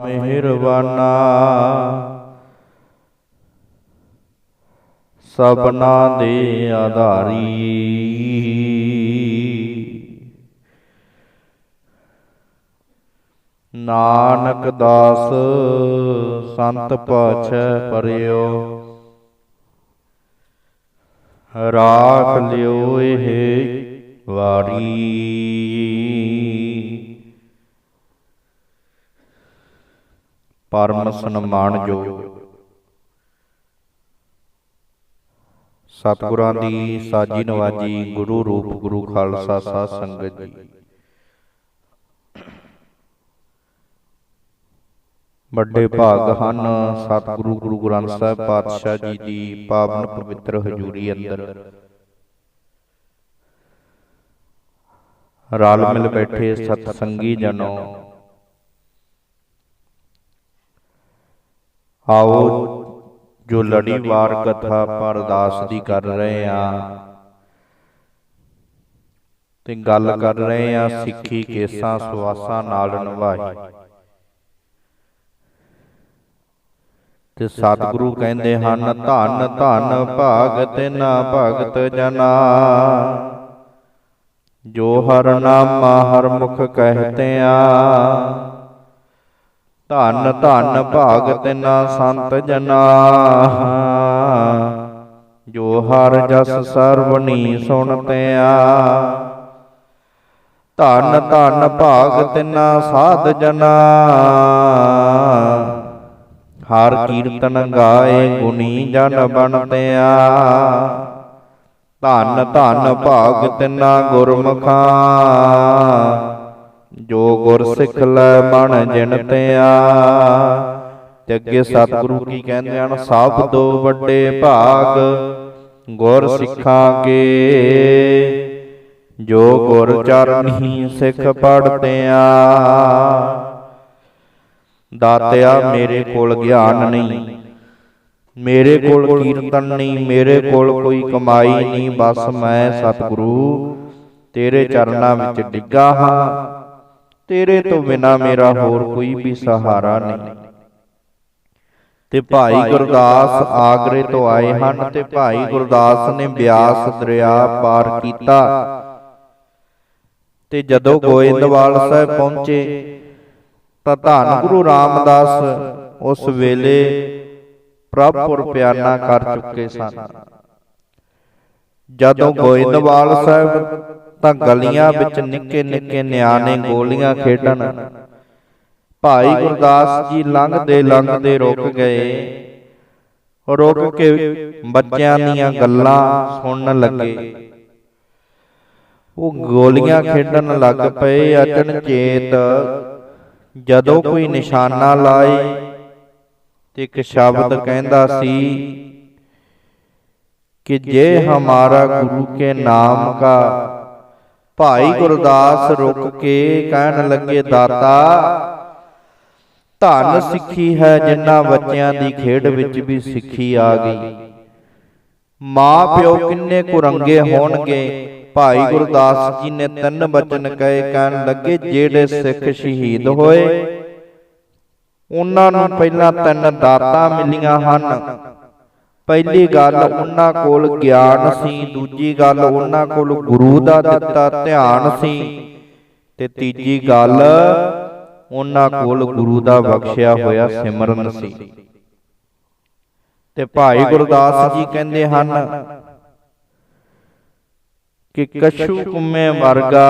ਮਿਹਰਬਾਨਾ। ਸਭਨਾ ਦੇ ਆਧਾਰੀ। ਨਾਨਕ ਦਾਸ ਸੰਤ ਪਾਛੈ ਪਰਿਓ। ਰਾਖ ਲਿਓ ਇਹ ਵਾਰੀ। ਪਰਮ ਸਨਮਾਨਯੋਗ। ਸਤਿਗੁਰਾਂ ਦੀ ਸਾਜੀ ਨਵਾਜੀ ਗੁਰੂ ਰੂਪ ਗੁਰੂ ਖਾਲਸਾ ਸਾਧ ਸੰਗਤ ਜੀ। ਵੱਡੇ ਭਾਗ ਹਨ ਸਤਿਗੁਰੂ ਗੁਰੂ ਗ੍ਰੰਥ ਸਾਹਿਬ ਪਾਤਸ਼ਾਹ ਜੀ ਦੀ ਪਾਵਨ ਪਵਿੱਤਰ ਹਜ਼ੂਰੀ ਅੰਦਰ। ਰਲ ਮਿਲ ਬੈਠੇ ਸਤ ਸੰਗੀ ਜਨੋ ਆਓ ਜੋ ਲੜੀਵਾਰ ਕਥਾ ਪਰ ਅਰਦਾਸ ਦੀ ਕਰ ਰਹੇ ਆ ਤੇ ਗੱਲ ਕਰ ਰਹੇ ਆ ਸਿੱਖੀ ਕੇਸਾਂ ਸਵਾਸਾਂ ਨਾਲ ਨਿਭਾਈ। ਤੇ ਸਤਿਗੁਰੂ ਕਹਿੰਦੇ ਹਨ ਧੰਨ ਧੰਨ ਭਾਗ ਤਿਨਾ ਭਗਤ ਜਨਾ। ਜੋ ਹਰ ਨਾਮਾ ਹਰ ਮੁਖ ਕਹਤੇ ਆ। ਧੰਨ ਧੰਨ ਭਾਗ ਤਿਨਾ ਸੰਤ ਜਨਾ। ਜੋ ਹਰ ਜਸ ਸਰਵਣੀ ਸੁਣਤੇ ਆ ਧੰਨ ਧੰਨ ਭਾਗ ਤਿਨਾ ਸਾਧ ਜਨਾ। ਹਰ ਕੀਰਤਨ ਗਾਏ ਗੁਣੀ ਜਨ ਬਣਤਿਆ। ਧੰਨ ਧੰਨ ਭਾਗ ਤਿਨਾ ਗੁਰਮੁਖਾਂ। ਜੋ ਗੁਰ ਸਿੱਖ ਲੈ ਮਨ ਜਿਣਤਿਆ ਤੇ ਅੱਗੇ ਸਤਿਗੁਰੂ ਕੀ ਕਹਿੰਦੇ ਹਨ, ਸਭ ਤੋਂ ਵੱਡੇ ਭਾਗ ਗੁਰ ਸਿੱਖਾਂਗੇ। ਜੋ ਗੁਰ ਚਰਨੀ ਸਿੱਖ ਪੜਤਿਆ ਦਾਤਿਆ ਮੇਰੇ ਕੋਲ ਗਿਆਨ ਨਹੀਂ, ਮੇਰੇ ਕੋਲ ਕੀਰਤਨ ਨਹੀਂ, ਮੇਰੇ ਕੋਲ ਕੋਈ ਕਮਾਈ ਨਹੀਂ, ਬਸ ਮੈਂ ਸਤਿਗੁਰੂ ਤੇਰੇ ਚਰਨਾਂ ਵਿੱਚ ਡਿੱਗਾ ਹਾਂ। ਤੇਰੇ ਤੋਂ ਬਿਨਾ ਮੇਰਾ ਹੋਰ ਕੋਈ ਵੀ ਸਹਾਰਾ ਨਹੀਂ। ਤੇ ਭਾਈ ਗੁਰਦਾਸ ਆਗਰੇ ਤੋਂ ਆਏ ਹਨ ਤੇ ਭਾਈ ਗੁਰਦਾਸ ਨੇ ਬਿਆਸ ਦਰਿਆ ਪਾਰ ਕੀਤਾ। ਤੇ ਜਦੋਂ ਗੋਇੰਦਵਾਲ ਸਾਹਿਬ ਪਹੁੰਚੇ ਤਾਂ ਧੰਨ ਗੁਰੂ ਰਾਮਦਾਸ ਉਸ ਵੇਲੇ ਪ੍ਰਭਪੁਰ ਪਿਆਨਾ ਕਰ ਚੁੱਕੇ ਸਨ। ਜਦੋਂ ਗੋਇੰਦਵਾਲ ਸਾਹਿਬ ਤਾਂ ਗਲੀਆਂ ਵਿੱਚ ਨਿੱਕੇ ਨਿੱਕੇ ਨਿਆਣੇ ਗੋਲੀਆਂ ਖੇਡਣ। ਭਾਈ ਗੁਰਦਾਸ ਜੀ ਲੰਘਦੇ ਲੰਘਦੇ ਰੁਕ ਗਏ। ਰੁਕ ਕੇ ਬੱਚਿਆਂ ਦੀਆਂ ਗੱਲਾਂ ਸੁਣਨ ਲੱਗੇ। ਉਹ ਗੋਲੀਆਂ ਖੇਡਣ ਲੱਗ ਪਏ ਅਚਨਚੇਤ ਜਦੋਂ ਕੋਈ ਨਿਸ਼ਾਨਾ ਲਾਏ, ਤੇ ਇੱਕ ਸ਼ਬਦ ਕਹਿੰਦਾ ਸੀ ਕਿ ਜੇ ਹਮਾਰਾ ਗੁਰੂ ਕੇ ਨਾਮ ਕਾ ਭਾਈ ਗੁਰਦਾਸ ਰੁਕ ਕੇ ਕਹਿਣ ਲੱਗੇ ਦਾਤਾ ਧੰਨ ਸਿੱਖੀ ਹੈ ਜਿਨ੍ਹਾਂ ਬੱਚਿਆਂ ਦੀ ਖੇਡ ਵਿੱਚ ਵੀ ਸਿੱਖੀ ਆ ਗਈ। ਮਾਂ ਪਿਓ ਕਿੰਨੇ ਕੁਰੰਗੇ ਹੋਣਗੇ? ਭਾਈ ਗੁਰਦਾਸ ਜੀ ਨੇ ਤਿੰਨ ਬਚਨ ਕਹੇ ਕਹਿਣ ਲੱਗੇ ਜਿਹੜੇ ਸਿੱਖ ਸ਼ਹੀਦ ਹੋਏ ਉਹਨਾਂ ਨੂੰ ਪਹਿਲਾਂ ਤਿੰਨ ਦਾਤਾਂ ਮਿਲੀਆਂ ਹਨ। ਪਹਿਲੀ ਗੱਲ ਉਹਨਾਂ ਕੋਲ ਗਿਆਨ ਸੀ ਦੂਜੀ ਗੱਲ ਉਹਨਾਂ ਕੋਲ ਗੁਰੂ ਦਾ ਦਿੱਤਾ ਧਿਆਨ ਸੀ। ਤੇ ਤੀਜੀ ਗੱਲ ਉਹਨਾਂ ਕੋਲ ਗੁਰੂ ਦਾ ਬਖਸ਼ਿਆ ਹੋਇਆ ਸਿਮਰਨ ਸੀ। ਤੇ ਭਾਈ ਗੁਰਦਾਸ ਜੀ ਕਹਿੰਦੇ ਹਨ ਕਿ ਕਛੂ ਕੁੰਮੇ ਵਰਗਾ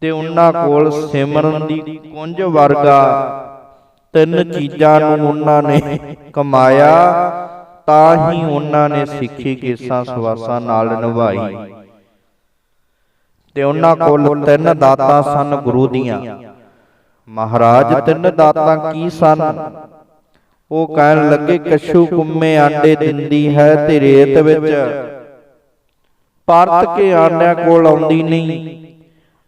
ਤੇ ਉਹਨਾਂ ਕੋਲ ਸਿਮਰਨ ਦੀ ਕੁੰਜ ਵਰਗਾ ਤਿੰਨ ਚੀਜ਼ਾਂ ਨੂੰ ਉਹਨਾਂ ਨੇ ਕਮਾਇਆ ਤਾਂ ਹੀ ਉਹਨਾਂ ਨੇ ਸਿੱਖੀ ਕੇਸਾਂ ਸਵਾਸਾਂ ਨਾਲ ਨਿਭਾਈ। ਤੇ ਉਹਨਾਂ ਕੋਲ ਤਿੰਨ ਦਾਤਾਂ ਸਨ ਗੁਰੂ ਦੀਆਂ। ਮਹਾਰਾਜ ਤਿੰਨ ਦਾਤਾਂ ਕੀ ਸਨ? ਉਹ ਕਹਿਣ ਲੱਗੇ ਕਛੂ ਕੁੰਮੇ ਆਂਡੇ ਦਿੰਦੀ ਹੈ ਤੇ ਰੇਤ ਵਿੱਚ। ਪਰਤ ਕੇ ਆਂਡਿਆਂ ਕੋਲ ਆਉਂਦੀ ਨਹੀਂ।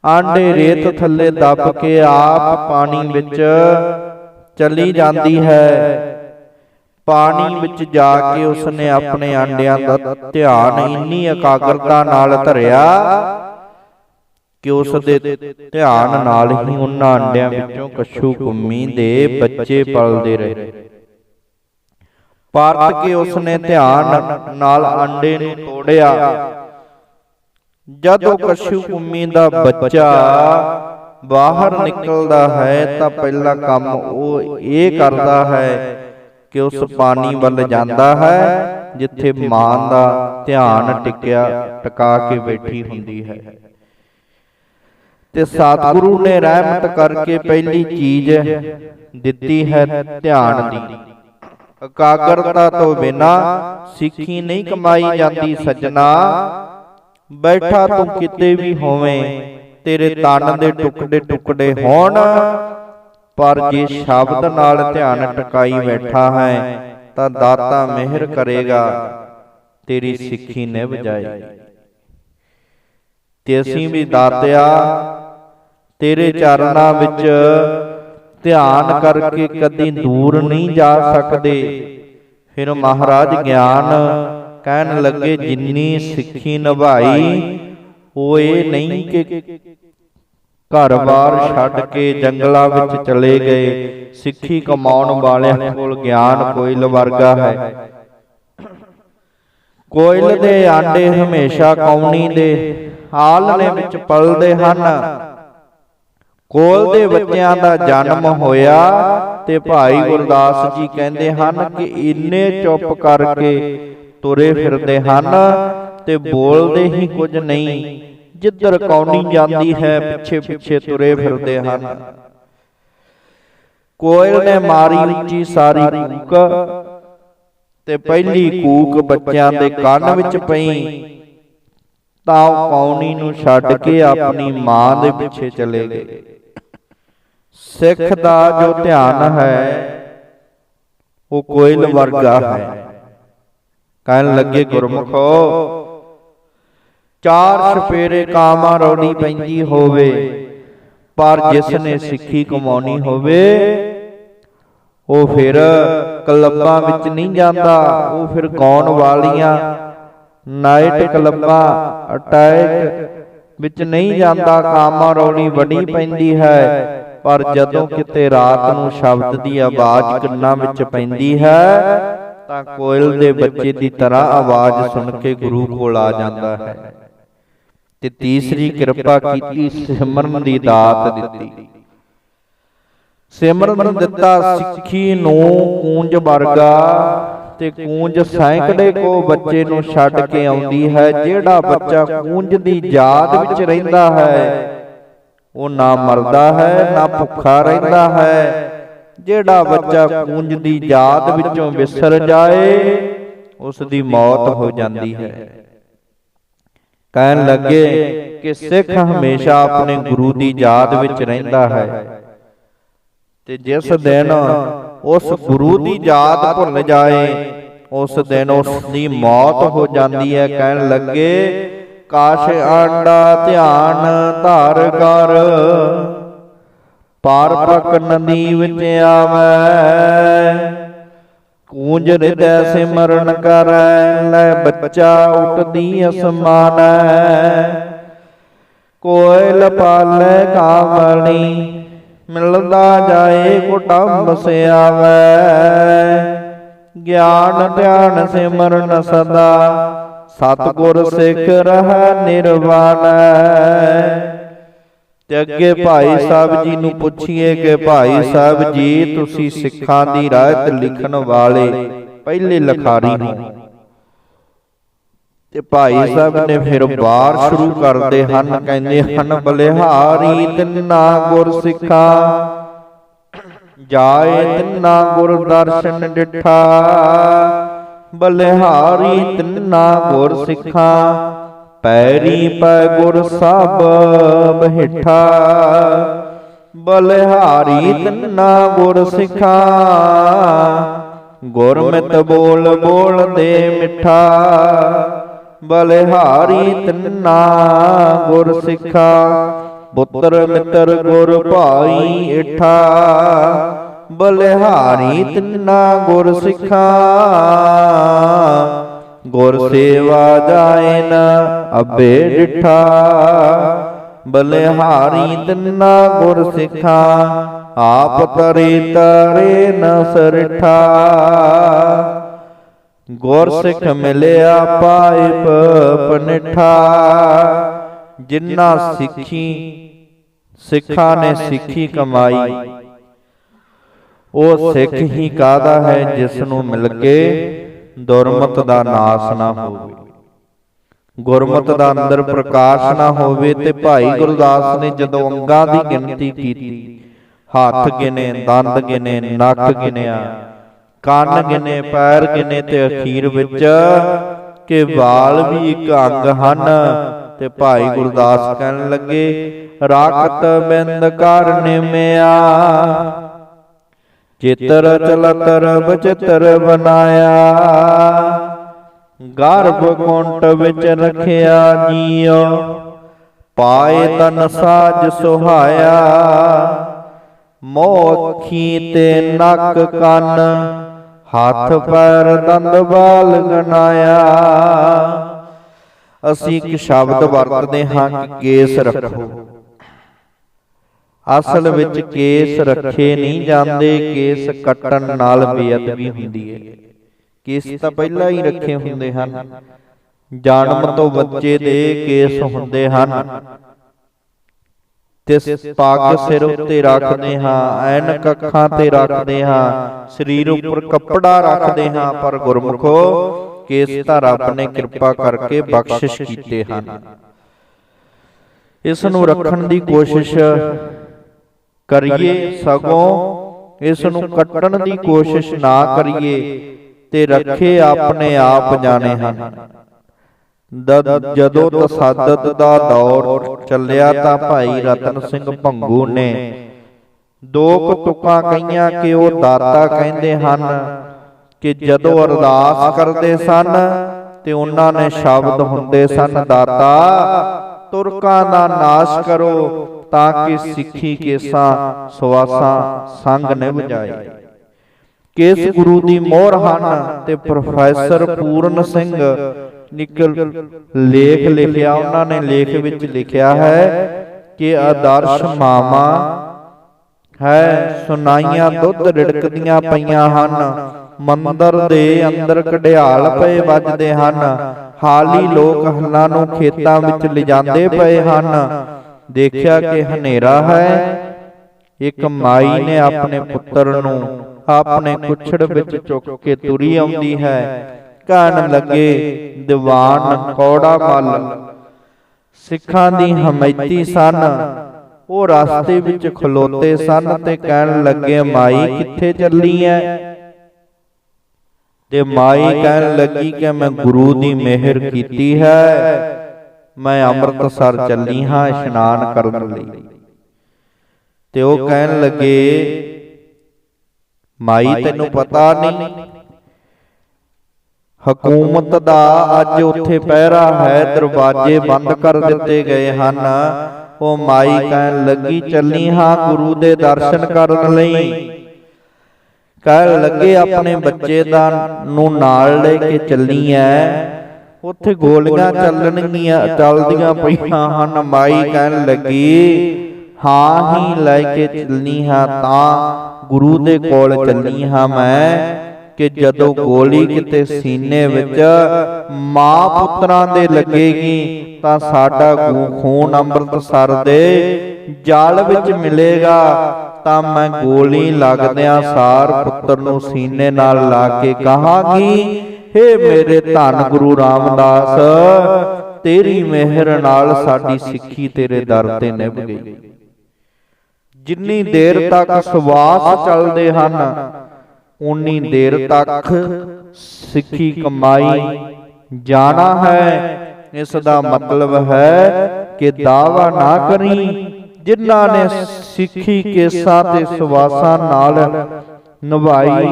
ਆਂਡੇ ਰੇਤ ਥੱਲੇ ਦੱਬ ਕੇ ਆਪ ਪਾਣੀ ਵਿੱਚ ਚਲੀ ਜਾਂਦੀ ਹੈ। ਪਾਣੀ ਵਿੱਚ ਜਾ ਕੇ ਉਸਨੇ ਆਪਣੇ ਆਂਡਿਆਂ ਦਾ ਧਿਆਨ ਇੰਨੀ ਇਕਾਗਰਤਾ ਨਾਲ ਧਰਿਆ ਕਿ ਉਸ ਦੇ ਧਿਆਨ ਨਾਲ ਹੀ ਉਹਨਾਂ ਅੰਡਿਆਂ ਵਿੱਚੋਂ ਕਛੂ ਕੁੰਮੀ ਦੇ ਬੱਚੇ ਪਲਦੇ ਰਹੇ। ਪਰਤ ਕੇ ਉਸਨੇ ਧਿਆਨ ਨਾਲ ਅੰਡੇ ਨੂੰ ਤੋੜਿਆ। ਜਦੋਂ ਕਛੂ ਕੁੰਮੀ ਦਾ ਬੱਚਾ ਬਾਹਰ ਨਿਕਲਦਾ ਹੈ ਤਾਂ ਪਹਿਲਾ ਕੰਮ ਉਹ ਇਹ ਕਰਦਾ ਹੈ ਕਿ ਉਸ ਪਾਣੀ ਵੱਲ ਜਾਂਦਾ ਹੈ, ਜਿੱਥੇ ਮਾਂ ਦਾ ਧਿਆਨ ਟਿਕਿਆ, ਟਿਕਾ ਕੇ ਬੈਠੀ ਹੁੰਦੀ ਹੈ। ਤੇ ਸਤਿਗੁਰੂ ਨੇ ਰਹਿਮਤ ਕਰਕੇ ਪਹਿਲੀ ਚੀਜ਼ ਦਿੱਤੀ ਹੈ ਧਿਆਨ ਦੀ। ਇਕਾਗਰਤਾ ਤੋਂ ਬਿਨਾ ਸਿੱਖੀ ਨਹੀਂ ਕਮਾਈ ਜਾਂਦੀ, ਸੱਜਣਾ, ਬੈਠਾ ਤੂੰ ਕਿਤੇ ਵੀ ਹੋਵੇਂ ਤੇਰੇ ਤਨ ਦੇ ਟੁਕੜੇ ਟੁਕੜੇ ਹੋਣ, ਪਰ ਜੇ ਸ਼ਬਦ ਨਾਲ ਧਿਆਨ ਟਿਕਾਈ ਬੈਠਾ ਹੈ, ਤਾਂ ਦਾਤਾ ਮਿਹਰ ਕਰੇਗਾ, ਤੇਰੀ ਸਿੱਖੀ ਨਿਭ ਜਾਏਗੀ। ਤੇ ਅਸੀਂ ਵੀ ਦਾਤਿਆ, ਤੇਰੇ ਚਰਨਾਂ ਵਿੱਚ ਧਿਆਨ ਕਰਕੇ ਕਦੀ ਦੂਰ ਨਹੀਂ ਜਾ ਸਕਦੇ। ਫਿਰ ਮਹਾਰਾਜ ਗਿਆਨ ਕਹਿਣ ਲੱਗੇ, ਜਿੰਨੀ ਸਿੱਖੀ ਨਿਭਾਈ ਉਹ ਇਹ ਨਹੀਂ ਕਿ ਘਰ-ਬਾਰ ਛੱਡ ਕੇ ਜੰਗਲਾਂ ਵਿੱਚ ਚਲੇ ਗਏ। ਸਿੱਖੀ ਕਮਾਉਣ ਵਾਲਿਆਂ ਕੋਲ ਗਿਆਨ ਕੋਇਲ ਵਰਗਾ ਹੈ। ਕੋਇਲ ਦੇ ਆਂਡੇ ਹਮੇਸ਼ਾ ਕੌਣੀ ਦੇ ਆਲਣੇ ਵਿੱਚ ਪਲਦੇ ਹਨ। ਕੋਲ ਦੇ ਬੱਚਿਆਂ ਦਾ ਜਨਮ ਹੋਇਆ ਤੇ ਭਾਈ ਗੁਰਦਾਸ ਜੀ ਕਹਿੰਦੇ ਹਨ ਕਿ ਇੰਨੇ ਚੁੱਪ ਕਰਕੇ ਤੁਰੇ ਫਿਰਦੇ ਹਨ ਤੇ ਬੋਲਦੇ ਹੀ ਕੁਝ ਨਹੀਂ। ਜਿੱਧਰ ਕੌਣੀ ਜਾਂਦੀ ਹੈ ਪਿੱਛੇ ਪਿੱਛੇ ਤੁਰੇ ਫਿਰਦੇ ਹਨ। ਕੋਇਲ ਨੇ ਮਾਰੀ ਉੱਚੀ ਸਾਰੀ ਕੂਕ ਤੇ ਪਹਿਲੀ ਕੂਕ ਬੱਚਿਆਂ ਦੇ ਕੰਨ ਵਿੱਚ ਪਈ। ਤਾਂ ਉਹ ਕੌਣੀ ਨੂੰ ਛੱਡ ਕੇ ਆਪਣੀ ਮਾਂ ਦੇ ਪਿੱਛੇ ਚਲੇ ਗਏ। ਸਿੱਖ ਦਾ ਜੋ ਧਿਆਨ ਹੈ ਉਹ ਕੋਇਲ ਵਰਗਾ ਹੈ। ਕਹਿਣ ਲੱਗੇ ਗੁਰਮਖੋ ਚਾਰ ਛਪੇਰੇ ਕਾਮਾ ਰੋਣੀ ਪੈਂਦੀ ਹੋਵੇ, ਪਰ ਜਿਸ ਨੇ ਸਿੱਖੀ ਕਮਾਉਣੀ ਹੋਵੇ, ਉਹ ਫਿਰ ਕਲੱਬਾਂ ਵਿੱਚ ਨਹੀਂ ਜਾਂਦਾ, ਉਹ ਫਿਰ ਗਾਉਣ ਵਾਲੀਆਂ ਨਾਈਟ ਕਲੱਬਾਂ, ਅਟੈਕ ਵਿੱਚ ਨਹੀਂ ਜਾਂਦਾ, ਕਾਮਾ ਰੋਣੀ ਵੱਡੀ ਪੈਂਦੀ ਹੈ, ਪਰ ਜਦੋਂ ਕਿਤੇ ਰਾਤ ਨੂੰ ਸ਼ਬਦ ਦੀ ਆਵਾਜ਼ ਕੰਨਾਂ ਵਿੱਚ ਪੈਂਦੀ ਹੈ, ਤਾਂ ਕੋਇਲ ਦੇ ਬੱਚੇ ਦੀ ਤਰ੍ਹਾਂ ਆਵਾਜ਼ ਸੁਣ ਕੇ ਗੁਰੂ ਕੋਲ ਆ ਜਾਂਦਾ ਹੈ। ਤੇ ਤੀਸਰੀ ਕਿਰਪਾ ਕੀਤੀ ਸਿਮਰਨ ਦੀ ਦਾਤ ਦਿੱਤੀ ਸਿਮਰਨ ਦਿੱਤਾ ਸਿੱਖੀ ਨੂੰ ਕੂੰਜ ਵਰਗਾ ਤੇ ਕੂੰਜ ਸੈਂਕੜੇ ਕੋ ਬੱਚੇ ਨੂੰ ਛੱਡ ਕੇ ਆਉਂਦੀ ਹੈ ਜਿਹੜਾ ਬੱਚਾ ਕੂੰਜ ਦੀ ਯਾਦ ਵਿੱਚ ਰਹਿੰਦਾ ਹੈ ਉਹ ਨਾ ਮਰਦਾ ਹੈ ਨਾ ਭੁੱਖਾ ਰਹਿੰਦਾ ਹੈ। ਜਿਹੜਾ ਬੱਚਾ ਕੂੰਜ ਦੀ ਯਾਦ ਵਿੱਚੋਂ ਵਿਸਰ ਜਾਏ ਉਸ ਦੀ ਮੌਤ ਹੋ ਜਾਂਦੀ ਹੈ। ਕਹਿਣ ਲੱਗੇ ਕਿ ਸਿੱਖ ਹਮੇਸ਼ਾ ਆਪਣੇ ਗੁਰੂ ਦੀ ਯਾਦ ਵਿੱਚ ਰਹਿੰਦਾ ਹੈ। ਤੇ ਜਿਸ ਦਿਨ ਉਸ ਗੁਰੂ ਦੀ ਯਾਦ ਭੁੱਲ ਜਾਏ ਉਸ ਦਿਨ ਉਸ ਦੀ ਮੌਤ ਹੋ ਜਾਂਦੀ ਹੈ ਕਹਿਣ ਲੱਗੇ ਕਾਸ਼ ਆਂਡਾ ਧਿਆਨ ਧਾਰ ਕਰ ਪਾਰ ਪ੍ਰਕ ਨਦੀ ਵਿੱਚ ਆਵੈ। ਕੂੰਜ ਹਿਰਦੈ ਸਿਮਰਨ ਕਰੈ ਲੈ ਬੱਚਾ ਉਠਦੀ ਅਸਮਾਨੈ। ਕੋਇਲ ਪਾਲੈ ਕਾਮਣੀ ਮਿਲਦਾ ਜਾਏ ਕੁਟੰਬ ਸਿਆਵੈ। ਗਿਆਨ ਧਿਆਨ ਸਿਮਰਨ ਸਦਾ, ਸਤਗੁਰ ਸਿੱਖ ਰਹਿ ਨਿਰਵਾਣੈ। ਤੇ ਅੱਗੇ ਭਾਈ ਸਾਹਿਬ ਜੀ ਨੂੰ ਪੁੱਛੀਏ ਕਿ ਭਾਈ ਸਾਹਿਬ ਜੀ, ਤੁਸੀਂ ਸਿੱਖਾਂ ਦੀ ਰਾਇਤ ਲਿਖਣ ਵਾਲੇ ਪਹਿਲੇ ਲਖਾਰੀ ਹੋ। ਤੇ ਭਾਈ ਸਾਹਿਬ ਨੇ ਫਿਰ ਬਾਰ ਸ਼ੁਰੂ ਕਰਦੇ ਹਨ, ਕਹਿੰਦੇ ਹਨ, ਬਲਿਹਾਰੀ ਤਿੰਨਾ ਗੁਰ ਸਿੱਖਾ, ਜਾਏ ਤਿੰਨਾ ਗੁਰ ਦਰਸ਼ਨ ਡਿਠਾ, ਬਲਿਹਾਰੀ ਤਿੰਨਾ ਗੁਰ ਸਿੱਖਾ ਪੈਰੀ ਪੈ ਗੁਰ ਸਭ ਬਹਿਠਾ ਬਲਿਹਾਰੀ ਤਿੰਨਾ ਗੁਰ ਸਿੱਖਾ। ਗੁਰਮਿਤ ਬੋਲ ਬੋਲ ਦੇ ਮਿੱਠਾ। ਬਲਿਹਾਰੀ ਤਿੰਨਾ ਗੁਰ ਸਿੱਖਾ। ਪੁੱਤਰ ਮਿੱਤਰ ਗੁਰ ਭਾਈ ਇਠਾ ਬਲਿਹਾਰੀ ਤਿੰਨਾ ਗੁਰ ਸਿੱਖਾ। ਗੁਰ ਸੇਵਾ ਜਾਏ ਨ ਅਬੇ ਡਿਠਾ। ਬਲਿਹਾਰੀ ਦਿਨਾ ਗੁਰ ਸਿੱਖਾ ਆਪ ਤਰੇ ਤਰੇ ਨ ਸਰਠਾ। ਗੁਰ ਸਿੱਖ ਮਿਲਿਆ ਪਾਇਪ ਪਨਿਠਾ। ਜਿਨ੍ਹਾਂ ਸਿੱਖੀ ਸਿੱਖਾਂ ਨੇ ਸਿੱਖੀ ਕਮਾਈ। ਉਹ ਸਿੱਖ ਹੀ ਕਾਦਾ ਹੈ ਜਿਸ ਨੂੰ ਮਿਲ ਕੇ? ਦੁਰਮਤ ਦਾ ਨਾਸ ਨਾ ਹੋਵੇ। ਗੁਰਮਤ ਦਾ ਅੰਦਰ ਪ੍ਰਕਾਸ਼ ਨਾ ਹੋਵੇ ਤੇ ਭਾਈ ਗੁਰਦਾਸ ਨੇ ਜਦੋਂ ਅੰਗਾਂ ਦੀ ਗਿਣਤੀ ਕੀਤੀ ਹੱਥ ਗਿਨੇ ਦੰਦ ਗਿਨੇ ਨੱਕ ਗਿਨਿਆ ਕੰਨ ਗਿਨੇ ਪੈਰ ਗਿਨੇ ਤੇ ਅਖੀਰ ਵਿੱਚ ਕਿ ਵਾਲ ਵੀ ਇੱਕ ਅੰਗ ਹਨ ਤੇ ਭਾਈ ਗੁਰਦਾਸ ਕਹਿਣ ਲੱਗੇ ਰਾਖਤ ਬਿੰਦ ਕਰ ਨਿਮਿਆ ਚਿਤਰ ਚਲਤਰ ਬਚਿਤਰ ਬਣਾਇਆ। ਗਰਭ ਕੁੰਟ ਵਿੱਚ ਰਖਿਆ ਜੀਉ, ਪਾਏ ਤਨ ਸਾਜ ਸੁਹਾਇਆ। ਮੋਹ ਤੇ ਨੱਕ ਕੰਨ, ਹੱਥ ਪੈਰ ਦੰਦ ਬਾਲ ਗਨਾਇਆ ਅਸੀਂ ਇੱਕ ਸ਼ਬਦ ਵਰਤਦੇ ਹਾਂ ਕਿ ਕੇਸ ਰੱਖੋ। ਅਸਲ ਵਿੱਚ ਕੇਸ ਰੱਖੇ ਨਹੀਂ ਜਾਂਦੇ ਕੇਸ ਕੱਟਣ ਨਾਲ ਬੇਅਦਬੀ ਹੁੰਦੀ ਹੈ। ਕੇਸ ਤਾਂ ਪਹਿਲਾਂ ਹੀ ਰੱਖੇ ਹੁੰਦੇ ਹਨ। ਜਨਮ ਤੋਂ ਬੱਚੇ ਦੇ ਕੇਸ ਹੁੰਦੇ ਹਨ। ਤੇ ਪੱਗ ਸਿਰ ਉੱਤੇ ਰੱਖਦੇ ਹਾਂ ਐਨਕ ਅੱਖਾਂ ਤੇ ਰੱਖਦੇ ਹਾਂ। ਸਰੀਰ ਉੱਪਰ ਕੱਪੜਾ ਰੱਖਦੇ ਹਾਂ ਪਰ ਗੁਰਮੁਖੋ ਕੇਸ ਤਾਂ ਰੱਬ ਨੇ ਕਿਰਪਾ ਕਰਕੇ ਬਖਸ਼ਿਸ਼ ਕੀਤੇ ਹਨ। ਇਸ ਨੂੰ ਰੱਖਣ ਦੀ ਕੋਸ਼ਿਸ਼ ਕਰੀਏ ਸਗੋਂ ਇਸ ਨੂੰ ਕੱਟਣ ਦੀ ਕੋਸ਼ਿਸ਼ ਨਾ ਕਰੀਏ ਤੇ ਰੱਖੇ ਆਪਣੇ ਆਪ ਜਾਣੇ ਹਨ। ਜਦੋਂ ਤਸੱਦਦ ਦਾ ਦੌਰ ਚੱਲਿਆ ਤਾਂ ਭਾਈ ਰਤਨ ਸਿੰਘ ਭੰਗੂ ਨੇ ਦੋ ਕੁ ਤੁਕਾਂ ਕਹੀਆਂ ਕਿ ਉਹ ਦਾਤਾ ਕਹਿੰਦੇ ਹਨ ਕਿ ਜਦੋਂ ਅਰਦਾਸ ਕਰਦੇ ਸਨ ਤੇ ਉਹਨਾਂ ਨੇ ਸ਼ਬਦ ਹੁੰਦੇ ਸਨ ਦਾਤਾ ਤੁਰਕਾਂ ਦਾ ਨਾਸ਼ ਕਰੋ ਤਾਂ ਕਿ ਸਿੱਖੀ ਕੇਸਾਂ ਸਵਾਸਾਂ ਸੰਗ ਨਿਭ ਜਾਏ। ਕੇਸ ਗੁਰੂ ਦੀ ਮੋਹਰ ਹਨ ਤੇ ਪ੍ਰੋਫੈਸਰ ਪੂਰਨ ਸਿੰਘ ਨਿਕਲ ਲੇਖ ਲਿਖਿਆ ਉਹਨਾਂ ਨੇ, ਲੇਖ ਵਿੱਚ ਲਿਖਿਆ ਹੈ ਕਿ ਆਦਰਸ਼ ਮਾਮਾ ਹੈ ਸੁਨਾਈਆਂ ਦੁੱਧ ਰਿੜਕਦੀਆਂ ਪਈਆਂ ਹਨ, ਮੰਦਰ ਦੇ ਅੰਦਰ ਕਢਿਆਲ ਪਏ ਵੱਜਦੇ ਹਨ, ਹਾਲੀ ਲੋਕ ਹੱਲਾਂ ਨੂੰ ਖੇਤਾਂ ਵਿੱਚ ਲਿਜਾਂਦੇ ਪਏ ਹਨ ਦੇਖਿਆ ਕਿ ਹਨੇਰਾ ਹੈ। ਇੱਕ ਮਾਈ ਨੇ ਆਪਣੇ ਪੁੱਤਰ ਨੂੰ ਆਪਣੇ ਕੁਛੜ ਵਿੱਚ ਚੁੱਕ ਕੇ ਤੁਰੀ ਆਉਂਦੀ ਹੈ। ਕਹਿਣ ਲੱਗੇ ਦੀਵਾਨ ਕੌੜਾ ਮੱਲ ਸਿੱਖਾਂ ਦੀ ਹਮੈਤੀ ਸਨ। ਉਹ ਰਸਤੇ ਵਿੱਚ ਖਲੋਤੇ ਸਨ ਤੇ ਕਹਿਣ ਲੱਗੇ ਮਾਈ ਕਿੱਥੇ ਚੱਲੀ ਐ ਤੇ ਮਾਈ ਕਹਿਣ ਲੱਗੀ ਕਿ ਮੈਂ ਗੁਰੂ ਦੀ ਮਿਹਰ ਕੀਤੀ ਹੈ। ਮੈਂ ਅੰਮ੍ਰਿਤਸਰ ਚੱਲੀ ਹਾਂ ਇਸ਼ਨਾਨ ਕਰਨ ਲਈ। ਤੇ ਉਹ ਕਹਿਣ ਲੱਗੇ ਮਾਈ ਤੈਨੂੰ ਪਤਾ ਨਹੀਂ। ਹਕੂਮਤ ਦਾ ਅੱਜ ਉੱਥੇ ਪਹਿਰਾ ਹੈ ਦਰਵਾਜ਼ੇ ਬੰਦ ਕਰ ਦਿੱਤੇ ਗਏ ਹਨ। ਉਹ ਮਾਈ ਕਹਿਣ ਲੱਗੀ ਚੱਲੀ ਹਾਂ ਗੁਰੂ ਦੇ ਦਰਸ਼ਨ ਕਰਨ ਲਈ। ਕਹਿਣ ਲੱਗੇ ਆਪਣੇ ਬੱਚੇ ਦਾ ਨੂੰ ਨਾਲ ਲੈ ਕੇ ਚੱਲੀ ਐ। ਉੱਥੇ ਗੋਲੀਆਂ ਚੱਲਣਗੀਆਂ, ਚੱਲਦੀਆਂ ਪਈਆਂ ਹਨ, ਮਾਈ ਕਹਿਣ ਲੱਗੀ, ਹਾਂ ਹੀ ਲੈ ਕੇ ਚੱਲਣੀ ਹਾਂ ਤਾਂ ਗੁਰੂ ਦੇ ਕੋਲ ਚੱਲਣੀ ਹਾਂ ਮੈਂ, ਕਿ ਜਦੋਂ ਗੋਲੀ ਕਿਤੇ ਸੀਨੇ ਵਿੱਚ ਮਾਂ ਪੁੱਤਰਾਂ ਦੇ ਲੱਗੇਗੀ, ਤਾਂ ਸਾਡਾ ਖੂਨ ਅੰਮ੍ਰਿਤਸਰ ਦੇ ਜਲ ਵਿੱਚ ਮਿਲੇਗਾ, ਤਾਂ ਮੈਂ ਗੋਲੀ ਲੱਗਦਿਆਂ ਸਾਰ ਪੁੱਤਰ ਨੂੰ ਸੀਨੇ ਨਾਲ ਲਾ ਕੇ ਕਹਾਂਗੀ ਹੇ ਮੇਰੇ ਧੰਨ ਗੁਰੂ ਰਾਮਦਾਸ, ਤੇਰੀ ਮਿਹਰ ਨਾਲ ਸਾਡੀ ਸਿੱਖੀ ਤੇਰੇ ਦਰ ਤੇ ਨਿਭ ਗਈ। ਜਿੰਨੀ ਦੇਰ ਤੱਕ ਸਵਾਸ ਚੱਲਦੇ ਹਨ ਉਨੀ ਦੇਰ ਤੱਕ ਸਿੱਖੀ ਕਮਾਈ ਜਾਣਾ ਹੈ। ਇਸ ਦਾ ਮਤਲਬ ਹੈ ਕਿ ਦਾਵਾ ਨਾ ਕਰੀ, ਜਿਨ੍ਹਾਂ ਨੇ ਸਿੱਖੀ ਕੇਸਾਂ ਤੇ ਸਵਾਸਾਂ ਨਾਲ ਨਿਭਾਈ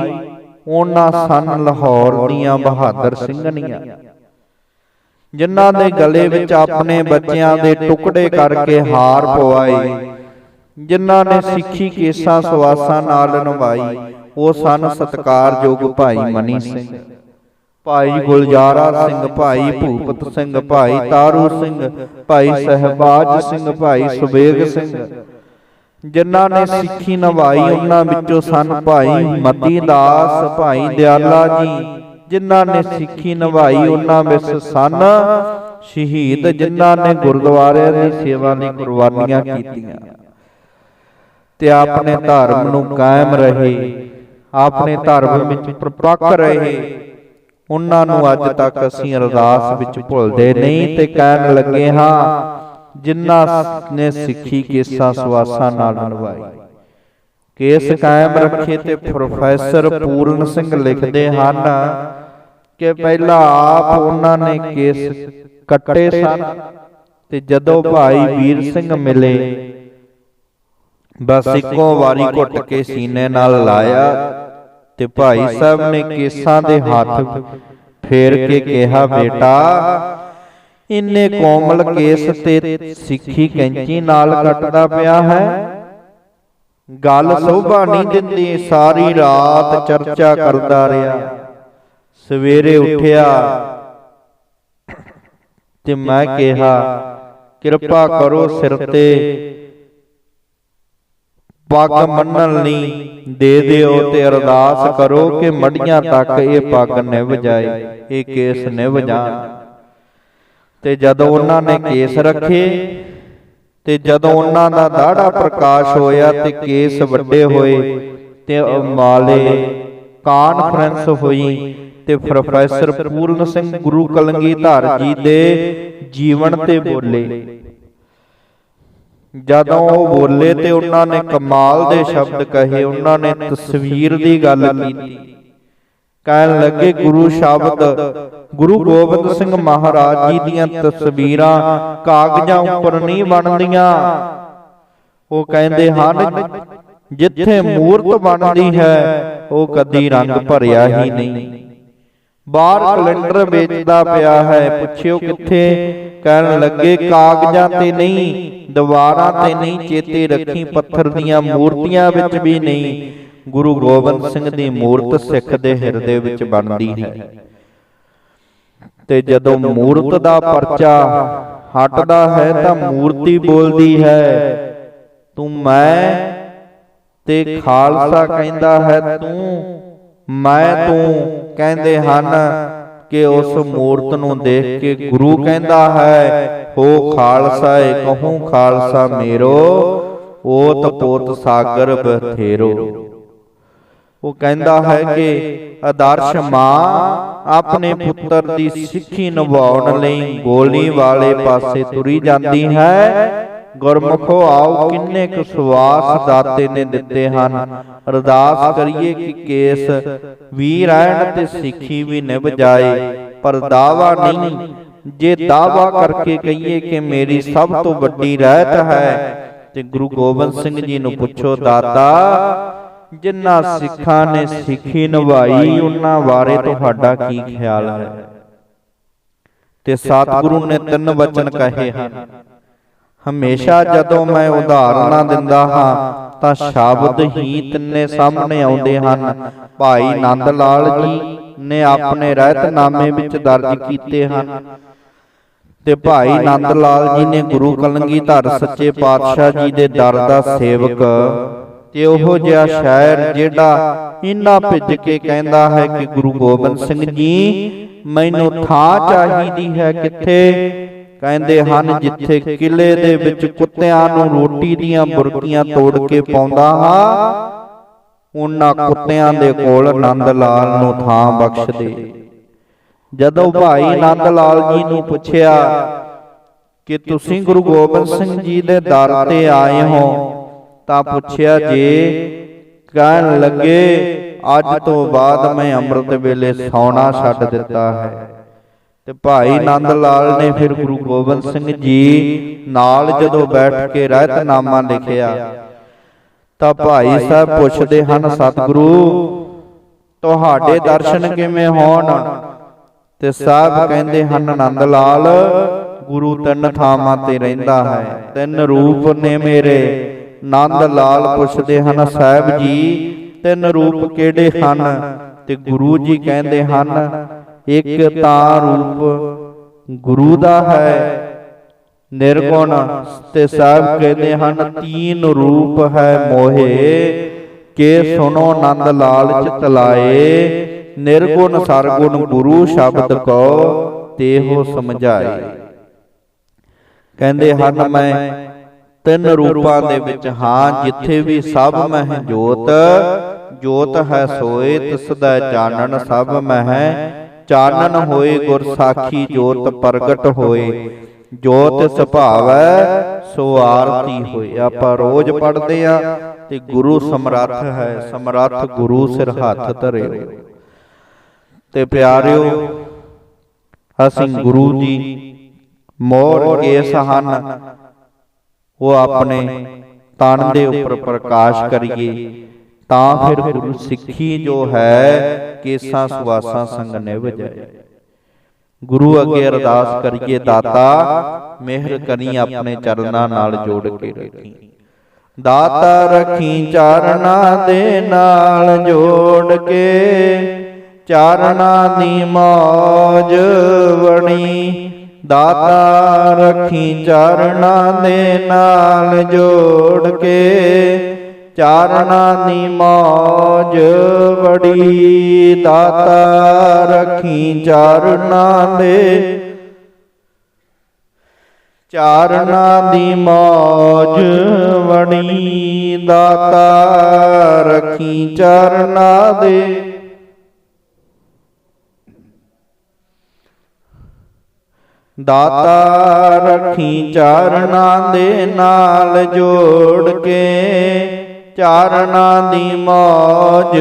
ਉਹਨਾਂ ਸਨ ਲਾਹੌਰ ਦੀਆਂ ਬਹਾਦਰ ਸਿੰਘਣੀਆਂ। ਜਿਨ੍ਹਾਂ ਦੇ ਗਲੇ ਵਿੱਚ ਆਪਣੇ ਬੱਚਿਆਂ ਦੇ ਟੁਕੜੇ ਕਰਕੇ ਹਾਰ ਪਵਾਏ ਜਿਨ੍ਹਾਂ ਨੇ ਸਿੱਖੀ ਕੇਸਾਂ ਸਵਾਸਾਂ ਨਾਲ ਨਿਭਾਈ। ਉਹ ਸਨ ਸਤਕਾਰਯੋਗ ਭਾਈ ਮਨੀ ਸਿੰਘ। ਭਾਈ ਗੁਲਜ਼ਾਰਾ ਸਿੰਘ ਭਾਈ ਭੂਪਤ ਸਿੰਘ ਭਾਈ ਤਾਰੂ ਸਿੰਘ ਭਾਈ ਸਹਿਬਾਜ ਸਿੰਘ ਭਾਈ ਸੁਬੇਗ ਸਿੰਘ। ਜਿਨ੍ਹਾਂ ਨੇ ਸਿੱਖੀ ਨਿਭਾਈ ਉਹਨਾਂ ਵਿੱਚੋਂ ਸਨ ਭਾਈ ਮਤੀ ਦਾਸ ਭਾਈ ਦਿਆਲਾ ਜੀ ਜਿਨ੍ਹਾਂ ਨੇ ਸਿੱਖੀ ਨਿਭਾਈ ਉਹਨਾਂ ਵਿੱਚ ਸਨ ਸ਼ਹੀਦ ਜਿਨ੍ਹਾਂ ਨੇ ਗੁਰਦੁਆਰਿਆਂ ਦੀ ਸੇਵਾ ਲਈ ਕੁਰਬਾਨੀਆਂ ਕੀਤੀਆਂ। ਤੇ ਆਪਣੇ ਧਰਮ ਨੂੰ ਕਾਇਮ ਰਹੇ ਆਪਣੇ ਧਰਮ ਵਿੱਚ ਪ੍ਰਪੱਕ ਰਹੇ। ਉਹਨਾਂ ਨੂੰ ਅੱਜ ਤੱਕ ਅਸੀਂ ਅਰਦਾਸ ਵਿੱਚ ਭੁੱਲਦੇ ਨਹੀਂ ਤੇ ਕਹਿਣ ਲੱਗੇ ਹਾਂ ਜਿਨ੍ਹਾਂ ਨੇ ਸਿੱਖੀ ਕੇਸਾਂ ਸਵਾਸਾਂ ਨਾਲ ਨਿਭਾਈ। ਕੇਸ ਕਾਇਮ ਰੱਖੇ ਤੇ ਪ੍ਰੋਫੈਸਰ ਪੂਰਨ ਸਿੰਘ ਲਿਖਦੇ ਹਨ ਕਿ ਪਹਿਲਾਂ ਆਪ ਉਹਨਾਂ ਨੇ ਕੇਸ ਕੱਟੇ ਸਨ ਤੇ ਜਦੋਂ ਭਾਈ ਵੀਰ ਸਿੰਘ ਮਿਲੇ, ਬਸ ਇੱਕੋ ਵਾਰੀ ਘੁੱਟ ਕੇ ਸੀਨੇ ਨਾਲ ਲਾਇਆ ਤੇ ਭਾਈ ਸਾਹਿਬ ਨੇ ਕੇਸਾਂ ਦੇ ਹੱਥ ਫੇਰ ਕੇ ਕਿਹਾ, ਬੇਟਾ ਇੰਨੇ ਕੋਮਲ ਕੇਸ ਤੇ ਸਿੱਖੀ ਕੈਂਚੀ ਨਾਲ ਕੱਟਦਾ ਪਿਆ ਹੈ। ਗੱਲ ਸੋਭਾ ਨਹੀਂ ਦਿੰਦੀ ਸਾਰੀ ਰਾਤ ਚਰਚਾ ਕਰਦਾ ਰਿਹਾ। ਸਵੇਰੇ ਉੱਠਿਆ ਤੇ ਮੈਂ ਕਿਹਾ ਕਿਰਪਾ ਕਰੋ ਸਿਰ ਤੇ। ਪੱਗ ਮੰਨਣ ਲਈ ਦੇ ਦਿਓ ਤੇ ਅਰਦਾਸ ਕਰੋ ਕਿ ਮੜੀਆਂ ਤੱਕ ਇਹ ਪੱਗ ਨਿਭ ਜਾਏ। ਇਹ ਕੇਸ ਨਿਭ ਜਾਣ। ਤੇ ਜਦੋਂ ਉਹਨਾਂ ਨੇ ਕੇਸ ਰੱਖੇ ਤੇ ਜਦੋਂ ਉਹਨਾਂ ਦਾ ਦਾੜਾ ਪ੍ਰਕਾਸ਼ ਹੋਇਆ ਤੇ ਕੇਸ ਵੱਡੇ ਹੋਏ ਤੇ ਮਾਲੇ ਕਾਨਫਰੰਸ ਹੋਈ ਤੇ ਪ੍ਰੋਫੈਸਰ ਪੂਰਨ ਸਿੰਘ ਗੁਰੂ ਕਲੰਗੀਧਰ ਜੀ ਦੇ ਜੀਵਨ ਤੇ ਬੋਲੇ। ਜਦੋਂ ਉਹ ਬੋਲੇ ਤੇ ਉਹਨਾਂ ਨੇ ਕਮਾਲ ਦੇ ਸ਼ਬਦ ਕਹੇ ਉਹਨਾਂ ਨੇ ਤਸਵੀਰ ਦੀ ਗੱਲ ਕੀਤੀ। ਕਹਿਣ ਲੱਗੇ, ਗੁਰੂ ਸ਼ਬਦ, ਗੁਰੂ ਗੋਬਿੰਦ ਸਿੰਘ ਮਹਾਰਾਜ ਜੀ ਦੀਆਂ ਤਸਵੀਰਾਂ ਕਾਗਜ਼ਾਂ ਉੱਪਰ ਨਹੀਂ ਬਣਦੀਆਂ। ਉਹ ਕਹਿੰਦੇ ਹਨ, ਜਿੱਥੇ ਮੂਰਤ ਬਣਦੀ ਹੈ, ਉਹ ਕਦੀ ਰੰਗ ਭਰਿਆ ਹੀ ਨਹੀਂ। ਬਾਹਰ ਕੈਲੰਡਰ ਵੇਚਦਾ ਪਿਆ ਹੈ, ਪੁੱਛਿਓ ਕਿੱਥੇ? ਕਹਿਣ ਲੱਗੇ, ਕਾਗਜ਼ਾਂ ਤੇ ਨਹੀਂ, ਦੀਵਾਰਾਂ ਤੇ ਨਹੀਂ, ਚੇਤੇ ਰੱਖੀ ਪੱਥਰ ਦੀਆਂ ਮੂਰਤੀਆਂ ਵਿੱਚ ਵੀ ਨਹੀਂ। ਗੁਰੂ ਗੋਬਿੰਦ ਸਿੰਘ ਦੀ ਮੂਰਤ ਸਿੱਖ ਦੇ ਹਿਰਦੇ ਵਿੱਚ ਬਣਦੀ ਹੈ। ਤੇ ਜਦੋਂ ਮੂਰਤ ਦਾ ਪਰਚਾ ਹਟਦਾ ਹੈ ਤਾਂ ਮੂਰਤੀ ਬੋਲਦੀ ਹੈ, ਤੂੰ ਮੈਂ ਤੇ ਖਾਲਸਾ ਕਹਿੰਦਾ ਹੈ, ਤੂੰ ਮੈਂ ਤੂੰ ਕਹਿੰਦੇ ਹਨ ਕਿ ਉਸ ਮੂਰਤ ਨੂੰ ਦੇਖ ਕੇ ਗੁਰੂ ਕਹਿੰਦਾ ਹੈ, ਹੋ ਖਾਲਸਾ ਏ ਕਹੂੰ ਖਾਲਸਾ ਮੇਰੋ ਓਤ ਪੋਤ ਸਾਗਰ ਬਥੇਰੋ। ਉਹ ਕਹਿੰਦਾ ਹੈ ਕਿ ਆਦਰਸ਼ ਮਾਂ ਆਪਣੇ ਪੁੱਤਰ ਦੀ ਸਿੱਖੀ ਨਿਭਾਉਣ ਲਈ ਗੋਲੀ ਵਾਲੇ ਪਾਸੇ ਤੁਰੀ ਜਾਂਦੀ ਹੈ। ਗੁਰਮੁਖੋ ਆਓ ਕਿੰਨੇ ਕੁ ਸਵਾਸ ਦਾਤੇ ਨੇ ਦਿੱਤੇ ਹਨ। ਅਰਦਾਸ ਕਰੀਏ ਕਿ ਕੇਸ ਵੀ ਰਹਿਣ ਤੇ ਸਿੱਖੀ ਵੀ ਨਿਭ ਜਾਏ। ਪਰ ਦਾਵਾ ਨਹੀਂ। ਜੇ ਦਾਵਾ ਕਰਕੇ ਕਹੀਏ ਕਿ ਮੇਰੀ ਸਭ ਤੋਂ ਵੱਡੀ ਰਹਿਤ ਹੈ। ਤੇ ਗੁਰੂ ਗੋਬਿੰਦ ਸਿੰਘ ਜੀ ਨੂੰ ਪੁੱਛੋ ਦਾਤਾ ਜਿਨ੍ਹਾਂ ਸਿੱਖਾਂ ਨੇ ਸਿੱਖੀ ਨਿਭਾਈ, ਉਹਨਾਂ ਬਾਰੇ ਤੁਹਾਡਾ ਕੀ ਖਿਆਲ ਹੈ? ਤੇ ਸਤਿਗੁਰੂ ਨੇ ਤਿੰਨ ਵਚਨ ਕਹੇ ਹਨ। ਹਮੇਸ਼ਾ ਜਦੋਂ ਮੈਂ ਉਦਾਹਰਨਾਂ ਦਿੰਦਾ ਹਾਂ, ਤਾਂ ਸ਼ਬਦ ਹੀ ਤਿੰਨੇ ਸਾਹਮਣੇ ਆਉਂਦੇ ਹਨ। ਭਾਈ ਨੰਦ ਲਾਲ ਜੀ ਨੇ ਆਪਣੇ ਰਹਿਤਨਾਮੇ ਵਿੱਚ ਦਰਜ ਕੀਤੇ ਹਨ। ਤੇ ਭਾਈ ਨੰਦ ਲਾਲ ਜੀ ਨੇ ਗੁਰੂ ਕਲੰਗੀਧਰ ਸੱਚੇ ਪਾਤਸ਼ਾਹ ਜੀ ਦੇ ਦਰ ਦਾ ਸੇਵਕ ਤੇ ਉਹੋ ਜਿਹਾ ਸ਼ਾਇਰ ਜਿਹੜਾ ਇਨਾ ਭਿੱਜ ਕੇ ਕਹਿੰਦਾ ਹੈ ਕਿ ਗੁਰੂ ਗੋਬਿੰਦ ਸਿੰਘ ਜੀ ਮੈਨੂੰ ਥਾਂ ਚਾਹੀਦੀ ਹੈ ਕਿੱਥੇ? ਕਹਿੰਦੇ ਹਨ ਜਿੱਥੇ ਕਿਲੇ ਦੇ ਵਿੱਚ ਕੁੱਤਿਆਂ ਨੂੰ ਰੋਟੀ ਦੀਆਂ ਬੁਰਕੀਆਂ ਤੋੜ ਕੇ ਪਾਉਂਦਾ ਹਾਂ। ਉਹਨਾਂ ਕੁੱਤਿਆਂ ਦੇ ਕੋਲ ਆਨੰਦ ਲਾਲ ਨੂੰ ਥਾਂ ਬਖਸ਼ ਦੇ। ਜਦੋਂ ਭਾਈ ਆਨੰਦ ਲਾਲ ਜੀ ਨੂੰ ਪੁੱਛਿਆ ਕਿ ਤੁਸੀਂ ਗੁਰੂ ਗੋਬਿੰਦ ਸਿੰਘ ਜੀ ਦੇ ਦਰ ਤੇ ਆਏ ਹੋ? ਤਾਂ ਪੁੱਛਿਆ ਜੇ, ਕਹਿਣ ਲੱਗੇ, ਅੱਜ ਤੋਂ ਬਾਅਦ ਮੈਂ ਅੰਮ੍ਰਿਤ ਵੇਲੇ ਸੌਣਾ ਛੱਡ ਦਿੱਤਾ ਹੈ। ਤੇ ਭਾਈ ਨੰਦ ਲਾਲ ਨੇ ਫਿਰ ਗੁਰੂ ਗੋਬਿੰਦ ਸਿੰਘ ਜੀ ਨਾਲ ਜਦੋਂ ਬੈਠ ਕੇ ਰਹਿਤਨਾਮਾ ਲਿਖਿਆ, ਤਾਂ ਭਾਈ ਸਾਹਿਬ ਪੁੱਛਦੇ ਹਨ, ਸਤਿਗੁਰੂ, ਤੁਹਾਡੇ ਦਰਸ਼ਨ ਕਿਵੇਂ ਹੋਣ? ਤੇ ਸਾਹਿਬ ਕਹਿੰਦੇ ਹਨ ਆਨੰਦ ਲਾਲ, ਗੁਰੂ ਤਿੰਨ ਥਾਵਾਂ ਤੇ ਰਹਿੰਦਾ ਹੈ, ਤਿੰਨ ਰੂਪ ਨੇ ਮੇਰੇ। ਆਨੰਦ ਲਾਲ ਪੁੱਛਦੇ ਹਨ ਸਾਹਿਬ ਜੀ ਤਿੰਨ ਰੂਪ ਕਿਹੜੇ ਹਨ? ਤੇ ਗੁਰੂ ਜੀ ਕਹਿੰਦੇ ਹਨ ਇੱਕ ਤਾਂ ਰੂਪ ਗੁਰੂ ਦਾ ਹੈ ਨਿਰਗੁਣ ਤੇ ਸਾਹਿਬ ਕਹਿੰਦੇ ਹਨ ਤੀਨ ਰੂਪ ਹੈ ਮੋਹੇ ਕੇ ਸੁਨੋ ਆਨੰਦ ਲਾਲ ਚਿਤ ਲਾਏ ਨਿਰਗੁਣ ਸਰਗੁਣ ਗੁਰੂ ਸ਼ਬਦ ਕੋ ਤੇਹੋ ਸਮਝਾਏ। ਕਹਿੰਦੇ ਹਨ ਮੈਂ ਤਿੰਨ ਰੂਪਾਂ ਦੇ ਵਿੱਚ ਹਾਂ ਜਿੱਥੇ ਵੀ ਸਭ ਮਹਿ ਜੋਤ ਜੋਤ ਹੈ ਸੋਏ ਤਿਸ ਦਾ ਚਾਨਣ ਸਭ ਮਹਿ ਚਾਨਣ ਹੋਏ ਗੁਰ ਸਾਖੀ ਜੋਤ ਪ੍ਰਗਟ ਹੋਏ। ਜੋਤ ਸੁਭਾਵੈ ਸੋ ਆਰਤੀ ਹੋਏ। ਆਪਾਂ ਰੋਜ਼ ਪੜ੍ਹਦੇ ਆ ਤੇ ਗੁਰੂ ਸਮਰੱਥ ਹੈ ਸਮਰੱਥ ਗੁਰੂ ਸਿਰ ਹੱਥ ਧਰੇ। ਤੇ ਪਿਆਰਿਓ ਅਸੀਂ ਗੁਰੂ ਜੀ ਮੋਰ ਕੇਸ ਹਨ ਉਹ ਆਪਣੇ ਤਨ ਦੇ ਉੱਪਰ ਪ੍ਰਕਾਸ਼ ਕਰੀਏ। ਤਾਂ ਫਿਰ ਗੁਰੂ ਸਿੱਖੀ ਜੋ ਹੈ, ਕੇਸਾਂ ਸੁਆਸਾਂ ਸੰਗ ਨਿਭ ਜਾਏ ਗੁਰੂ ਅੱਗੇ ਅਰਦਾਸ ਕਰੀਏ, ਦਾਤਾ, ਮਿਹਰ ਕਰੀ ਆਪਣੇ ਚਰਨਾਂ ਨਾਲ ਜੋੜ ਕੇ ਰੱਖੀ। ਦਾਤਾ ਰੱਖੀ ਚਰਨਾਂ ਦੇ ਨਾਲ ਜੋੜ ਕੇ, ਚਰਨਾਂ ਦੀ ਮੌਜ ਬਣੀ। ਦਾਤਾ ਰੱਖੀ ਚਰਨਾਂ ਦੇ ਨਾਲ ਜੋੜ ਕੇ ਚਾਰਣਾ ਦੀ ਮੌਜ ਬੜੀ ਦਾਤਾ ਰੱਖੀ ਚਾਰਣਾ ਦੇ ਚਾਰਣਾ ਦੀ ਮੌਜ ਬੜੀ ਦਾਤਾ ਰੱਖੀ ਚਾਰਣਾ ਦੇ ਦਾਤਾ ਰੱਖੀ ਚਰਨਾਂ ਦੇ ਨਾਲ ਜੋੜ ਕੇ ਚਰਨਾਂ ਦੀ ਮੌਜ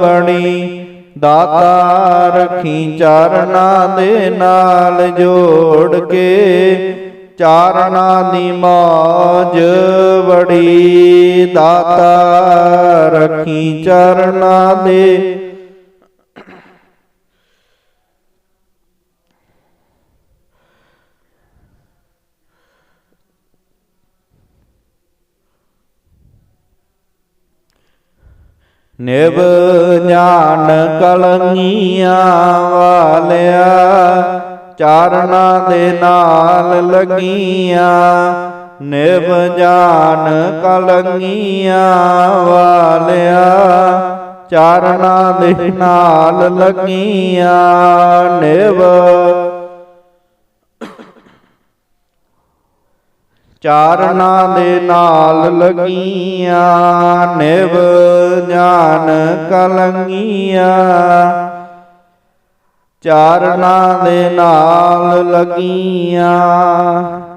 ਬਣੀ। ਦਾਤਾ ਰੱਖੀ ਚਰਨਾਂ ਦੇ ਨਾਲ ਜੋੜ ਕੇ ਚਰਨਾਂ ਦੀ ਮੌਜ ਬੜੀ ਦਾਤਾ ਰੱਖੀ ਚਰਨਾਂ ਦੇ ਨਿਵ ਜਾਣ ਕਲੰਗੀਆਂ ਵਾਲਿਆ, ਚਾਰਣਾ ਦੇ ਨਾਲ ਲੱਗੀਆਂ। ਨਿਵ ஞாਨ ਕਲੰਗੀਆਂ ਵਾਲਿਆ, ਚਾਰਣਾ ਦੇ ਨਾਲ ਲੱਗੀਆਂ। ਨਿਵ ਚਾਰਨਾਂ ਦੇ ਨਾਲ ਲਗੀਆਂ, ਨਿਵ ஞாਨ ਕਲੰਗੀਆਂ। ਚਾਰਨਾ ਦੇ ਨਾਲ ਲੱਗੀਆਂ।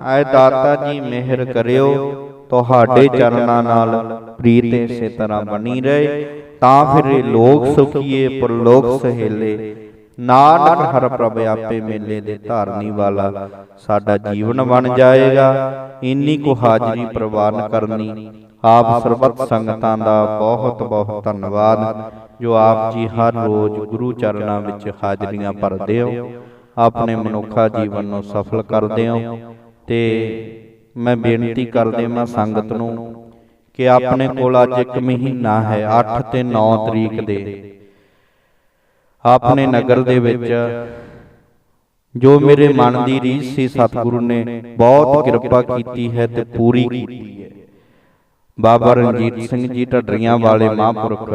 ਐ ਦਾਤਾ ਜੀ, ਮਿਹਰ ਕਰਿਓ, ਤੁਹਾਡੇ ਚਰਨਾਂ ਨਾਲ ਪ੍ਰੀਤ ਇਸੇ ਤਰ੍ਹਾਂ ਬਣੀ ਰਹੇ। ਤਾਂ ਫਿਰ ਇਹ ਲੋਕ ਸੁਖੀਏ, ਪਰਲੋਕ ਸਹੇਲੇ। ਨਾਨਕ ਹਰ ਪ੍ਰਭ ਆਪੇ ਮੇਲੇ ਦੇ ਧਾਰਨੀ ਵਾਲਾ, ਸਾਡਾ ਜੀਵਨ ਬਣ ਜਾਏਗਾ, ਇੰਨੀ ਕੁ ਹਾਜ਼ਰੀ ਪ੍ਰਵਾਨ ਕਰਨੀ। ਆਪ ਸਰਬੱਤ ਸੰਗਤਾਂ ਦਾ ਬਹੁਤ ਬਹੁਤ ਧੰਨਵਾਦ, ਜੋ ਆਪ ਜੀ ਹਰ ਰੋਜ਼ ਗੁਰੂ ਚਰਨਾਂ ਵਿੱਚ ਹਾਜ਼ਰੀਆਂ ਭਰਦੇ ਹੋ, ਆਪਣੇ ਮਨੁੱਖਾ ਜੀਵਨ ਨੂੰ ਸਫਲ ਕਰਦੇ ਹੋ। ਤੇ ਮੈਂ ਬੇਨਤੀ ਕਰਦੇ ਮੈਂ ਸੰਗਤ ਨੂੰ ਕਿ ਆਪਣੇ ਕੋਲ ਅੱਜ ਇੱਕ ਮਹੀਨਾ ਹੈ 8 ਤੇ 9 ਤਰੀਕ ਦੇ। ਆਪਣੇ ਨਗਰ ਦੇ ਵਿੱਚ ਜੋ ਮੇਰੇ ਮਨ ਦੀ ਰੀਸ ਸੀ ਸਤਿਗੁਰੂ ਨੇ ਬਹੁਤ ਕਿਰਪਾ ਕੀਤੀ ਹੈ ਤੇ ਪੂਰੀ ਕੀਤੀ ਹੈ। ਬਾਬਾ ਰਣਜੀਤ ਸਿੰਘ ਜੀ ਢੱਡਰੀਆਂ ਵਾਲੇ ਮਹਾਂਪੁਰਖ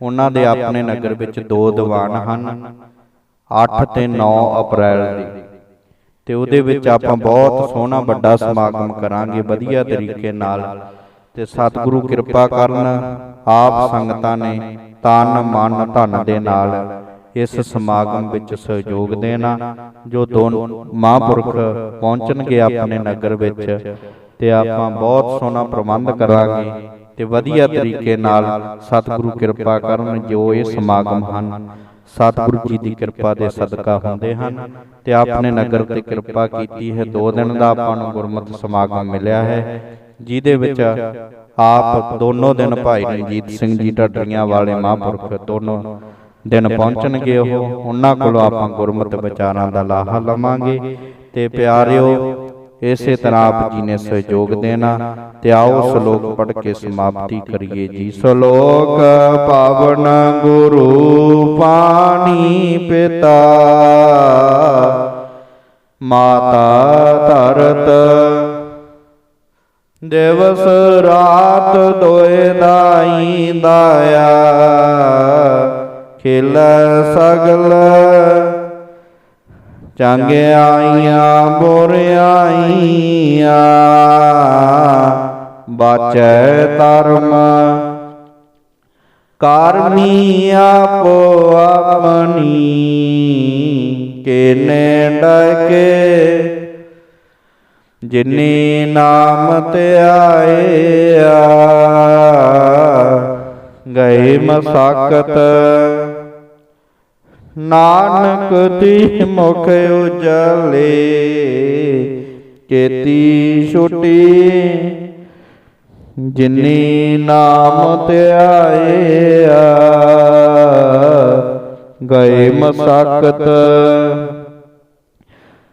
ਉਹਨਾਂ ਦੇ ਆਪਣੇ ਨਗਰ ਵਿੱਚ ਦੋ ਦੀਵਾਨ ਹਨ 8 ਤੇ 9 ਅਪ੍ਰੈਲ ਦੇ। ਤੇ ਉਹਦੇ ਵਿੱਚ ਆਪਾਂ ਬਹੁਤ ਸੋਹਣਾ ਵੱਡਾ ਸਮਾਗਮ ਕਰਾਂਗੇ ਵਧੀਆ ਤਰੀਕੇ ਨਾਲ। ਤੇ ਸਤਿਗੁਰੂ ਕਿਰਪਾ ਕਰਨ ਆਪ ਸੰਗਤਾਂ ਨੇ ਤਨ ਮਨ ਧਨ ਦੇ ਨਾਲ ਇਸ ਸਮਾਗਮ ਵਿੱਚ ਸਹਿਯੋਗ ਦੇਣਾ, ਜੋ ਦੋ ਮਹਾਂਪੁਰਖ ਪਹੁੰਚਣਗੇ ਆਪਣੇ ਨਗਰ ਵਿੱਚ ਤੇ ਆਪਾਂ ਬਹੁਤ ਸੋਹਣਾ ਪ੍ਰਬੰਧ ਕਰਾਂਗੇ ਤੇ ਵਧੀਆ ਤਰੀਕੇ ਨਾਲ ਸਤਿਗੁਰੂ ਕਿਰਪਾ ਕਰਨ ਜੋ ਇਹ ਸਮਾਗਮ ਹਨ, ਸਤਿਗੁਰੂ ਜੀ ਦੀ ਕਿਰਪਾ ਦੇ ਸਦਕਾ ਹੁੰਦੇ ਹਨ ਤੇ ਆਪਣੇ ਨਗਰ ਤੇ ਕਿਰਪਾ ਕੀਤੀ ਹੈ। ਦੋ ਦਿਨ ਦਾ ਆਪਾਂ ਨੂੰ ਗੁਰਮਤਿ ਸਮਾਗਮ ਮਿਲਿਆ ਹੈ। ਜਿਹਦੇ ਵਿੱਚ ਆਪ ਦੋਨੋਂ ਦਿਨ ਭਾਈ ਰਣਜੀਤ ਸਿੰਘ ਜੀ ਢੱਡਰੀਆਂ ਵਾਲੇ ਮਹਾਂਪੁਰਖ ਦੋਨੋਂ ਦਿਨ ਪਹੁੰਚਣਗੇ ਉਹ ਉਹਨਾਂ ਕੋਲੋਂ ਆਪਾਂ ਗੁਰਮਤਿ ਵਿਚਾਰਾਂ ਦਾ ਲਾਹਾ ਲਵਾਂਗੇ। ਤੇ ਪਿਆਰਿਓ ਇਸੇ ਤਰ੍ਹਾਂ ਆਪ ਜੀ ਨੇ ਸਹਿਯੋਗ ਦੇਣਾ ਤੇ ਆਓ ਸ਼ਲੋਕ ਪੜ੍ਹ ਕੇ ਸਮਾਪਤੀ ਕਰੀਏ ਜੀ। ਸ਼ਲੋਕ ਪਾਵਨ ਗੁਰੂ ਪਾਣੀ ਪਿਤਾ ਮਾਤਾ ਧਰਤ ਦਿਵਸ ਰਾਤ ਦੋਏ ਦਾਈ ਦਾਇਆ, ਖਿਲ ਸਗਲ। ਚੰਗਿਆਈਆਂ ਬੁਰਿਆਈਆਂ ਬਾਚੈ ਧਰਮ। ਕਰਮੀ ਆਪੋ ਆਪਣੀ, ਕਿਨੇ ਡਕੇ ਜਿਨੀ ਨਾਮ ਤੇ ਆਇਆ ਗਏ ਮਸਾਕਤ ਨਾਨਕ ਦੀ ਮੁਖ ਉਜਲੇ ਕੇਤੀ ਛੁਟੀ। ਜਿਨੀ ਨਾਮ ਤੇ ਆਇਆ ਗਏ ਮਸਾਕਤ।